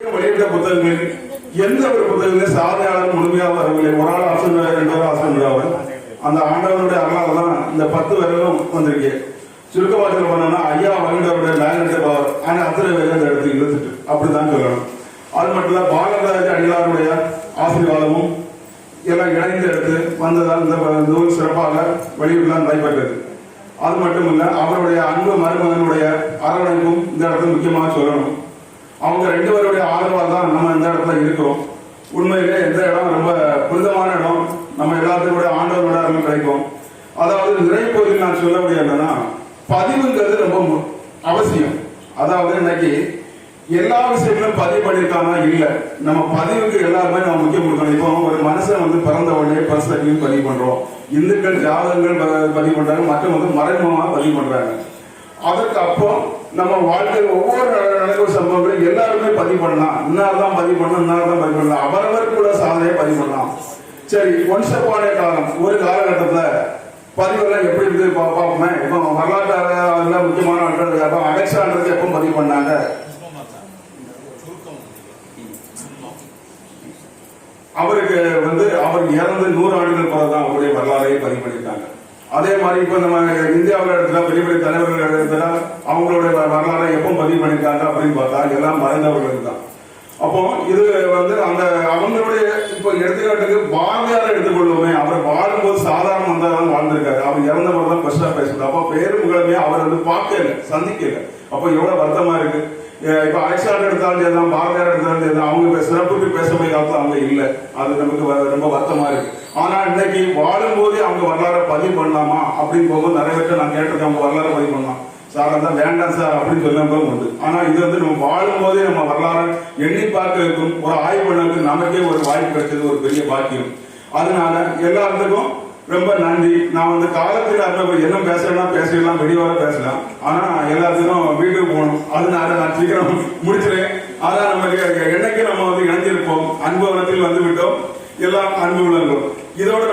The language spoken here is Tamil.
வெளியிட்ட புத்தகங்களில் எந்த ஒரு புத்தகங்களும் சாதனையாளர் முழுமையாக வரவில்லை. ஒரு ஆள் ஆசிரியர் ரெண்டு ஆள் ஆசிரியர் அந்த ஆண்டவனுடைய அருளால் தான் இந்த பத்து விரலும் வந்திருக்கு. சுருக்கவாசல் பண்ணனா ஐயா வகுந்தவருடைய மேக்னெட் பவர் ஆனா அத்தனை பேர் அந்த இடத்துக்கு இருந்துட்டு அப்படிதான் சொல்லணும். அது மட்டும் இல்ல பாலராஜ அடிகளாருடைய ஆசீர்வாதமும் எல்லாம் இணைந்து எடுத்து வந்ததால் இந்த நூல் சிறப்பாக வெளியிடலாம் நடைபெற்றது. அது மட்டும் இல்ல அவருடைய அன்பு மருமகனுடைய அரவணைப்பும் இந்த இடத்துல முக்கியமாக சொல்லணும். அவங்க ரெண்டு பேருடைய ஆதரவால் தான் நம்ம இந்த இடத்துல இருக்கிறோம். உண்மையிலே இந்த இடம் ரொம்ப புனிதமான இடம். நம்ம எல்லாத்துக்கூட ஆண்டவரோட அருள் கிடைக்கும் அதாவது நிறைப்பகுதியில் நான் சொல்ல முடியாது என்னன்னா பதிவுங்கிறது ரொம்ப மு- அவசியம். அதாவது இன்னைக்கு எல்லா விஷயங்களும் பதிவு பண்ணியிருக்காங்க இல்ல. நம்ம பதிவுக்கு எல்லாருமே நம்ம முக்கியம் கொடுக்கணும். இப்போ ஒரு மனுஷன் வந்து பிறந்த உடனே பர்ஸ் பதிவு பண்றோம். இந்துக்கள் ஜாதகங்கள் ப- பதிவு பண்றாங்க. மற்றும் வந்து மறைமுகமாக பதிவு பண்றாங்க. அதற்கு அப்புறம் நம்ம வாழ்க்கையில் ஒவ்வொரு நட- நடக்கும் சம்பவங்களும் எல்லாருமே பதிவு பண்ணலாம். இன்னார் தான் பதிவு பண்ணலாம் இன்னார் தான் பதிவு பண்ணலாம். அவரவர் கூட சாதனையை பதிவு பண்ணலாம். சரி ஒன்ஸ் அப்பான காலம் ஒரு காலகட்டத்தில் பதிவெல்லாம் எப்படி இருந்து பார்ப்போமே. இப்போ வரலாற்று முக்கியமான ஆட்கள் அப்போ அலெக்சாண்டருக்கு எப்போ பதிவு பண்ணாங்க? அவருக்கு வந்து அவர் இறந்து நூறு ஆண்டுகள் பிறகுதான் அவருடைய வரலாறையை பதிவு பண்ணியிருக்காங்க. அதே மாதிரி இப்ப நம்ம இந்தியாவில் எடுத்தா பெரிய பெரிய தலைவர்கள் எடுத்தா அவங்களுடைய வ- வரலாறை எப்போ பதிவு பண்ணியிருக்காங்க அப்படின்னு பார்த்தா எல்லாம் மறைந்தவர்கள் தான். அப்போ இது வந்து அந்த அவங்களுடைய இப்போ எடுத்துக்காட்டுக்கு பாரதியார் எடுத்துக்கொள்வோமே அவர் வாழும்போது சாதாரண மந்ததான் வாழ்ந்திருக்காரு. அவர் இறந்த மாதிரி தான் பெஸ்டா பேசுறது அப்போ பேரு புகழமே அவர் வந்து பார்க்கல சந்திக்கல. அப்போ எவ்வளவு வருத்தமா இருக்கு. இப்போ இப்ப அலெக்சாண்டர் எடுத்தாலும் சரிதான் பாரதியார் எடுத்தாலும் சரிதான். அவங்க சிறப்புக்கு பேச பேசக்கூடிய காலத்துல அவங்க இல்லை. அது நமக்கு ரொம்ப வருத்தமா இருக்கு. ஆனா இன்னைக்கு வாழும்போதே அவங்க வரலாறை பதிவு பண்ணலாமா? அப்படின்னு போகும்போது நிறைய பேர்ட்ட நான் கேட்டிருக்கேன் அவங்க வரலாறை பதிவு பண்ணலாம். சார் அதான் வேண்டாம் சார் அப்படின்னு சொல்லும்போது உண்டு. ஆனா இது வந்து நம்ம வாழும்போதே நம்ம வரலாறை எண்ணி பார்க்கறதுக்கும் ஒரு ஆய்வு பண்ணதுக்கு நமக்கே ஒரு வாய்ப்பு கிடைச்சது ஒரு பெரிய பாக்கியம். அதனால எல்லாத்துக்கும் ரொம்ப நன்றி. நான் வந்து காலத்தில் அருமை என்ன பேசலாம் பேசலாம் வெளியே பேசலாம். ஆனா எல்லாத்துக்கும் வீட்டுக்கு போகணும். அதனால நான் சீக்கிரம் முடிச்சிருக்கேன் அதான் நம்ம என்னைக்கு நம்ம வந்து இணைஞ்சிருப்போம். அன்பு வந்து விட்டோம் எல்லாம் அன்பு உள்ளங்கள். ഇതോട്